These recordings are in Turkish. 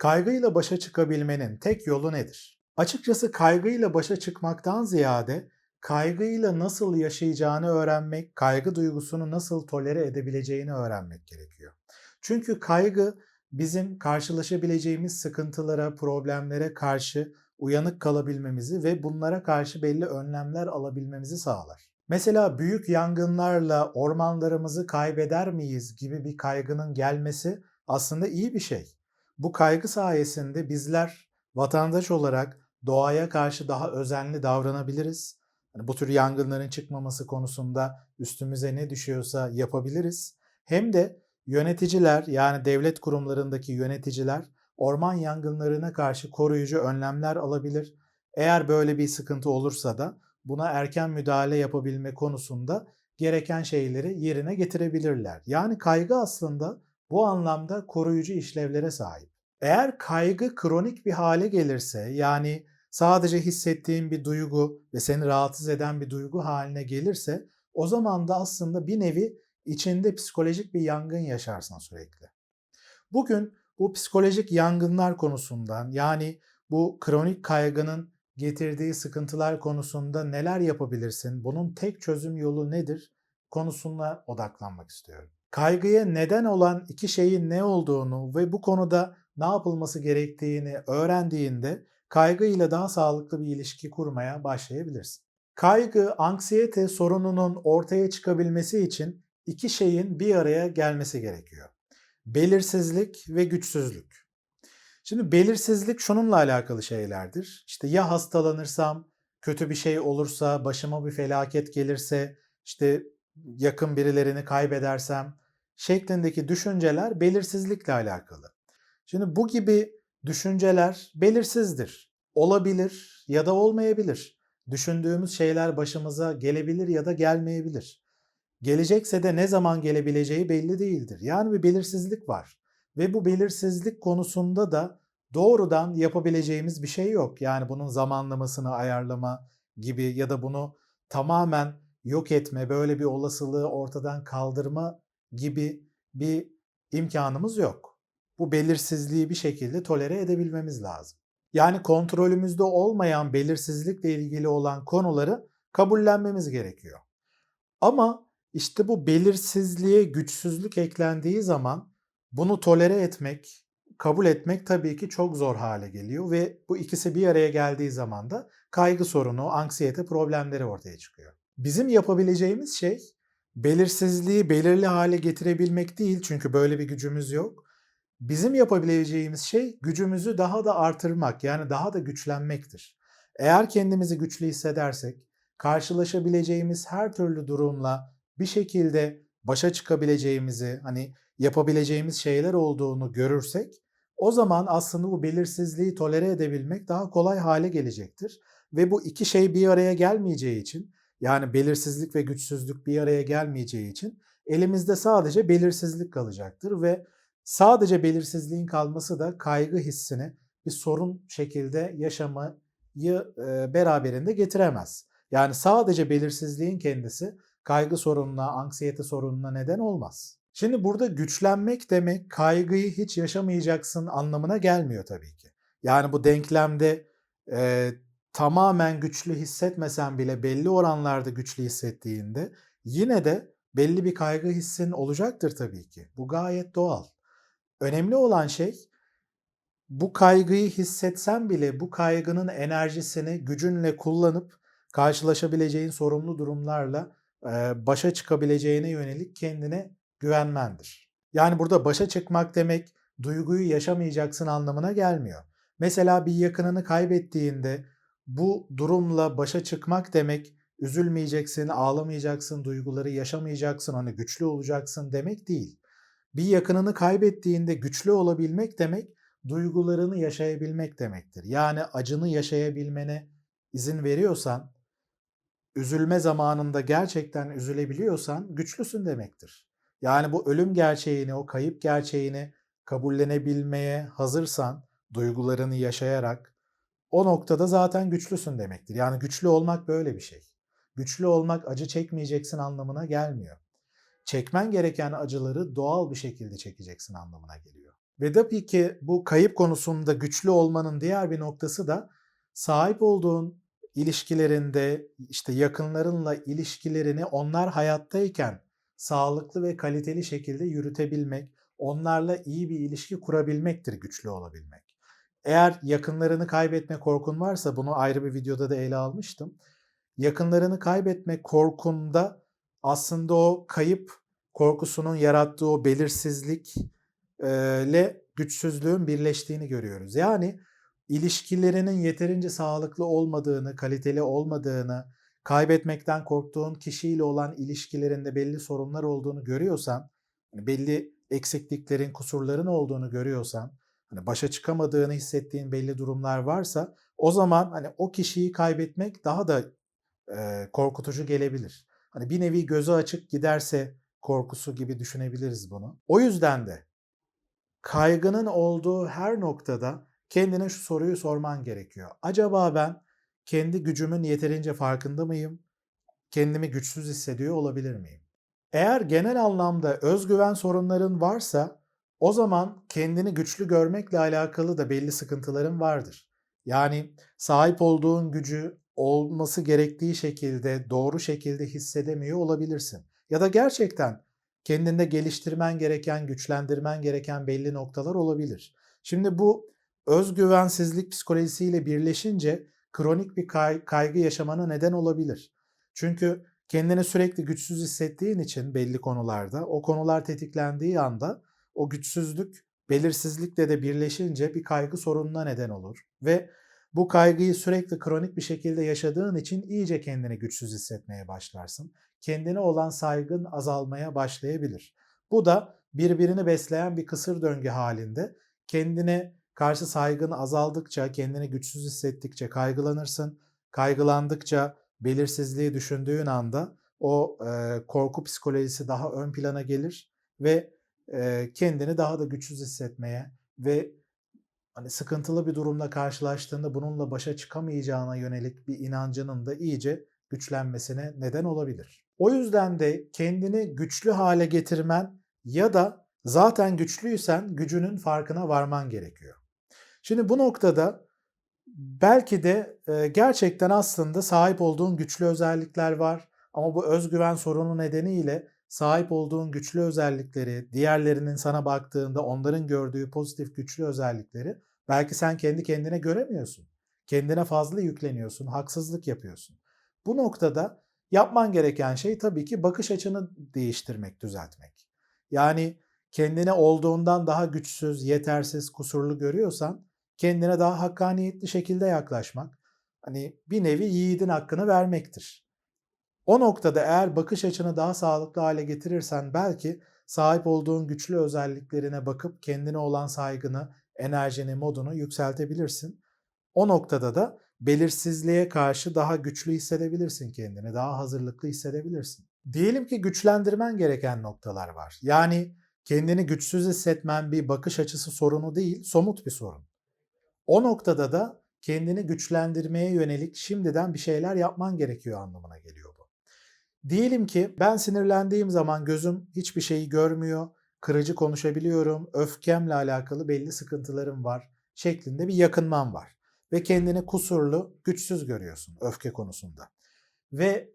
Kaygıyla başa çıkabilmenin tek yolu nedir? Açıkçası kaygıyla başa çıkmaktan ziyade kaygıyla nasıl yaşayacağını öğrenmek, kaygı duygusunu nasıl tolere edebileceğini öğrenmek gerekiyor. Çünkü kaygı bizim karşılaşabileceğimiz sıkıntılara, problemlere karşı uyanık kalabilmemizi ve bunlara karşı belli önlemler alabilmemizi sağlar. Mesela büyük yangınlarla ormanlarımızı kaybeder miyiz gibi bir kaygının gelmesi aslında iyi bir şey. Bu kaygı sayesinde bizler vatandaş olarak doğaya karşı daha özenli davranabiliriz. Yani bu tür yangınların çıkmaması konusunda üstümüze ne düşüyorsa yapabiliriz. Hem de yöneticiler yani devlet kurumlarındaki yöneticiler orman yangınlarına karşı koruyucu önlemler alabilir. Eğer böyle bir sıkıntı olursa da buna erken müdahale yapabilme konusunda gereken şeyleri yerine getirebilirler. Yani kaygı aslında bu anlamda koruyucu işlevlere sahip. Eğer kaygı kronik bir hale gelirse yani sadece hissettiğin bir duygu ve seni rahatsız eden bir duygu haline gelirse o zaman da aslında bir nevi içinde psikolojik bir yangın yaşarsın sürekli. Bugün bu psikolojik yangınlar konusundan yani bu kronik kaygının getirdiği sıkıntılar konusunda neler yapabilirsin? Bunun tek çözüm yolu nedir? konusuna odaklanmak istiyorum. Kaygıya neden olan iki şeyin ne olduğunu ve bu konuda ne yapılması gerektiğini öğrendiğinde kaygı ile daha sağlıklı bir ilişki kurmaya başlayabilirsin. Kaygı, anksiyete sorununun ortaya çıkabilmesi için iki şeyin bir araya gelmesi gerekiyor. Belirsizlik ve güçsüzlük. Şimdi belirsizlik şununla alakalı şeylerdir. İşte ya hastalanırsam, kötü bir şey olursa, başıma bir felaket gelirse, işte yakın birilerini kaybedersem şeklindeki düşünceler belirsizlikle alakalı. Şimdi bu gibi düşünceler belirsizdir. Olabilir ya da olmayabilir. Düşündüğümüz şeyler başımıza gelebilir ya da gelmeyebilir. Gelecekse de ne zaman gelebileceği belli değildir. Yani bir belirsizlik var. Ve bu belirsizlik konusunda da doğrudan yapabileceğimiz bir şey yok. Yani bunun zamanlamasını ayarlama gibi ya da bunu tamamen yok etme, böyle bir olasılığı ortadan kaldırma gibi bir imkanımız yok. Bu belirsizliği bir şekilde tolere edebilmemiz lazım. Yani kontrolümüzde olmayan belirsizlikle ilgili olan konuları kabullenmemiz gerekiyor. Ama işte bu belirsizliğe güçsüzlük eklendiği zaman bunu tolere etmek, kabul etmek tabii ki çok zor hale geliyor ve bu ikisi bir araya geldiği zaman da kaygı sorunu, anksiyete problemleri ortaya çıkıyor. Bizim yapabileceğimiz şey belirsizliği belirli hale getirebilmek değil çünkü böyle bir gücümüz yok. Bizim yapabileceğimiz şey gücümüzü daha da artırmak yani daha da güçlenmektir. Eğer kendimizi güçlü hissedersek karşılaşabileceğimiz her türlü durumla bir şekilde başa çıkabileceğimizi, hani yapabileceğimiz şeyler olduğunu görürsek o zaman aslında bu belirsizliği tolere edebilmek daha kolay hale gelecektir. Ve bu iki şey bir araya gelmeyeceği için yani belirsizlik ve güçsüzlük bir araya gelmeyeceği için elimizde sadece belirsizlik kalacaktır ve sadece belirsizliğin kalması da kaygı hissini bir sorun şekilde yaşamayı beraberinde getiremez. Yani sadece belirsizliğin kendisi kaygı sorununa, anksiyete sorununa neden olmaz. Şimdi burada güçlenmek demek kaygıyı hiç yaşamayacaksın anlamına gelmiyor tabii ki. Yani bu denklemde e, tamamen güçlü hissetmesen bile belli oranlarda güçlü hissettiğinde yine de belli bir kaygı hissin olacaktır tabii ki. Bu gayet doğal. Önemli olan şey bu kaygıyı hissetsen bile bu kaygının enerjisini gücünle kullanıp karşılaşabileceğin sorumlu durumlarla başa çıkabileceğine yönelik kendine güvenmendir. Yani burada başa çıkmak demek duyguyu yaşamayacaksın anlamına gelmiyor. Mesela bir yakınını kaybettiğinde bu durumla başa çıkmak demek üzülmeyeceksin, ağlamayacaksın, duyguları yaşamayacaksın, hani güçlü olacaksın demek değil. Bir yakınını kaybettiğinde güçlü olabilmek demek duygularını yaşayabilmek demektir. Yani acını yaşayabilmene izin veriyorsan, üzülme zamanında gerçekten üzülebiliyorsan güçlüsün demektir. Yani bu ölüm gerçeğini, o kayıp gerçeğini kabullenebilmeye hazırsan, duygularını yaşayarak o noktada zaten güçlüsün demektir. Yani güçlü olmak böyle bir şey. Güçlü olmak acı çekmeyeceksin anlamına gelmiyor. Çekmen gereken acıları doğal bir şekilde çekeceksin anlamına geliyor. Ve tabii ki bu kayıp konusunda güçlü olmanın diğer bir noktası da sahip olduğun ilişkilerinde işte yakınlarınla ilişkilerini onlar hayattayken sağlıklı ve kaliteli şekilde yürütebilmek, onlarla iyi bir ilişki kurabilmektir güçlü olabilmek. Eğer yakınlarını kaybetme korkun varsa bunu ayrı bir videoda da ele almıştım. Yakınlarını kaybetme korkunda aslında o kayıp korkusunun yarattığı o belirsizlik ile güçsüzlüğün birleştiğini görüyoruz. Yani ilişkilerinin yeterince sağlıklı olmadığını, kaliteli olmadığını, kaybetmekten korktuğun kişiyle olan ilişkilerinde belli sorunlar olduğunu görüyorsan, hani belli eksikliklerin, kusurların olduğunu görüyorsan, hani başa çıkamadığını hissettiğin belli durumlar varsa o zaman hani o kişiyi kaybetmek daha da e, korkutucu gelebilir. Hani bir nevi gözü açık giderse korkusu gibi düşünebiliriz bunu. O yüzden de kaygının olduğu her noktada kendine şu soruyu sorman gerekiyor. Acaba ben kendi gücümün yeterince farkında mıyım? Kendimi güçsüz hissediyor olabilir miyim? Eğer genel anlamda özgüven sorunların varsa o zaman kendini güçlü görmekle alakalı da belli sıkıntıların vardır. Yani sahip olduğun gücü olması gerektiği şekilde, doğru şekilde hissedemiyor olabilirsin. Ya da gerçekten kendinde geliştirmen gereken, güçlendirmen gereken belli noktalar olabilir. Şimdi bu özgüvensizlik psikolojisiyle birleşince kronik bir kay- kaygı yaşamana neden olabilir. Çünkü kendini sürekli güçsüz hissettiğin için belli konularda o konular tetiklendiği anda o güçsüzlük belirsizlikle de birleşince bir kaygı sorununa neden olur ve bu kaygıyı sürekli kronik bir şekilde yaşadığın için iyice kendini güçsüz hissetmeye başlarsın. Kendine olan saygın azalmaya başlayabilir. Bu da birbirini besleyen bir kısır döngü halinde kendine karşı saygın azaldıkça, kendini güçsüz hissettikçe kaygılanırsın. Kaygılandıkça belirsizliği düşündüğün anda o e, korku psikolojisi daha ön plana gelir ve kendini daha da güçsüz hissetmeye ve hani sıkıntılı bir durumla karşılaştığında bununla başa çıkamayacağına yönelik bir inancının da iyice güçlenmesine neden olabilir. O yüzden de kendini güçlü hale getirmen ya da zaten güçlüysen gücünün farkına varman gerekiyor. Şimdi bu noktada belki de gerçekten aslında sahip olduğun güçlü özellikler var ama bu özgüven sorunu nedeniyle sahip olduğun güçlü özellikleri, diğerlerinin sana baktığında onların gördüğü pozitif güçlü özellikleri belki sen kendi kendine göremiyorsun. Kendine fazla yükleniyorsun, haksızlık yapıyorsun. Bu noktada yapman gereken şey tabii ki bakış açını değiştirmek, düzeltmek. Yani kendine olduğundan daha güçsüz, yetersiz, kusurlu görüyorsan kendine daha hakkaniyetli şekilde yaklaşmak, hani bir nevi yiğidin hakkını vermektir. O noktada eğer bakış açını daha sağlıklı hale getirirsen belki sahip olduğun güçlü özelliklerine bakıp kendine olan saygını, enerjini, modunu yükseltebilirsin. O noktada da belirsizliğe karşı daha güçlü hissedebilirsin kendini, daha hazırlıklı hissedebilirsin. Diyelim ki güçlendirmen gereken noktalar var. Yani kendini güçsüz hissetmen bir bakış açısı sorunu değil, somut bir sorun. O noktada da kendini güçlendirmeye yönelik şimdiden bir şeyler yapman gerekiyor anlamına geliyor bu. Diyelim ki ben sinirlendiğim zaman gözüm hiçbir şeyi görmüyor, kırıcı konuşabiliyorum, öfkemle alakalı belli sıkıntılarım var şeklinde bir yakınman var. Ve kendini kusurlu, güçsüz görüyorsun öfke konusunda. Ve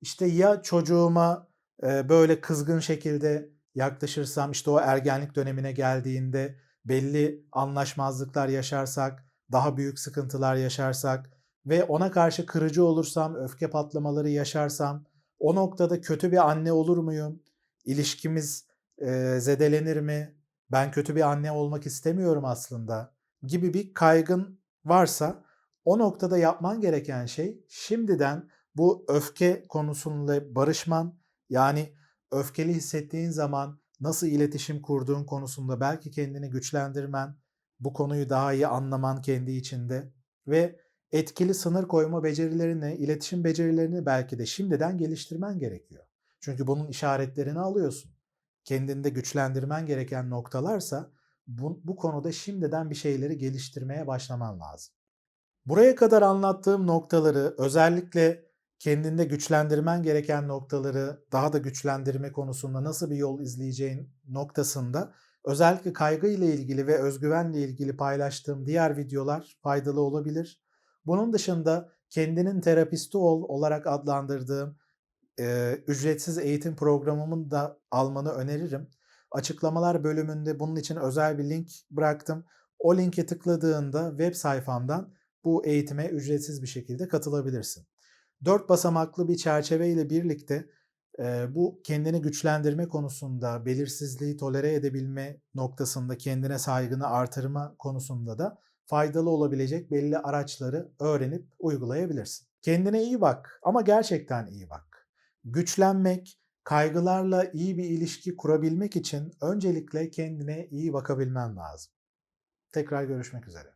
işte ya çocuğuma böyle kızgın şekilde yaklaşırsam işte o ergenlik dönemine geldiğinde belli anlaşmazlıklar yaşarsak, daha büyük sıkıntılar yaşarsak ve ona karşı kırıcı olursam, öfke patlamaları yaşarsam, o noktada kötü bir anne olur muyum? İlişkimiz e, zedelenir mi? Ben kötü bir anne olmak istemiyorum aslında gibi bir kaygın varsa o noktada yapman gereken şey şimdiden bu öfke konusunda barışman yani öfkeli hissettiğin zaman nasıl iletişim kurduğun konusunda belki kendini güçlendirmen, bu konuyu daha iyi anlaman kendi içinde ve etkili sınır koyma becerilerini, iletişim becerilerini belki de şimdiden geliştirmen gerekiyor. Çünkü bunun işaretlerini alıyorsun. Kendinde güçlendirmen gereken noktalarsa bu, bu konuda şimdiden bir şeyleri geliştirmeye başlaman lazım. Buraya kadar anlattığım noktaları özellikle kendinde güçlendirmen gereken noktaları daha da güçlendirme konusunda nasıl bir yol izleyeceğin noktasında Özellikle kaygı ile ilgili ve özgüvenle ilgili paylaştığım diğer videolar faydalı olabilir. Bunun dışında kendinin terapisti ol olarak adlandırdığım e, ücretsiz eğitim programımın da almanı öneririm. Açıklamalar bölümünde bunun için özel bir link bıraktım. O linke tıkladığında web sayfamdan bu eğitime ücretsiz bir şekilde katılabilirsin. Dört basamaklı bir çerçeve ile birlikte e, bu kendini güçlendirme konusunda, belirsizliği tolere edebilme noktasında kendine saygını artırma konusunda da faydalı olabilecek belli araçları öğrenip uygulayabilirsin. Kendine iyi bak ama gerçekten iyi bak. Güçlenmek, kaygılarla iyi bir ilişki kurabilmek için öncelikle kendine iyi bakabilmen lazım. Tekrar görüşmek üzere.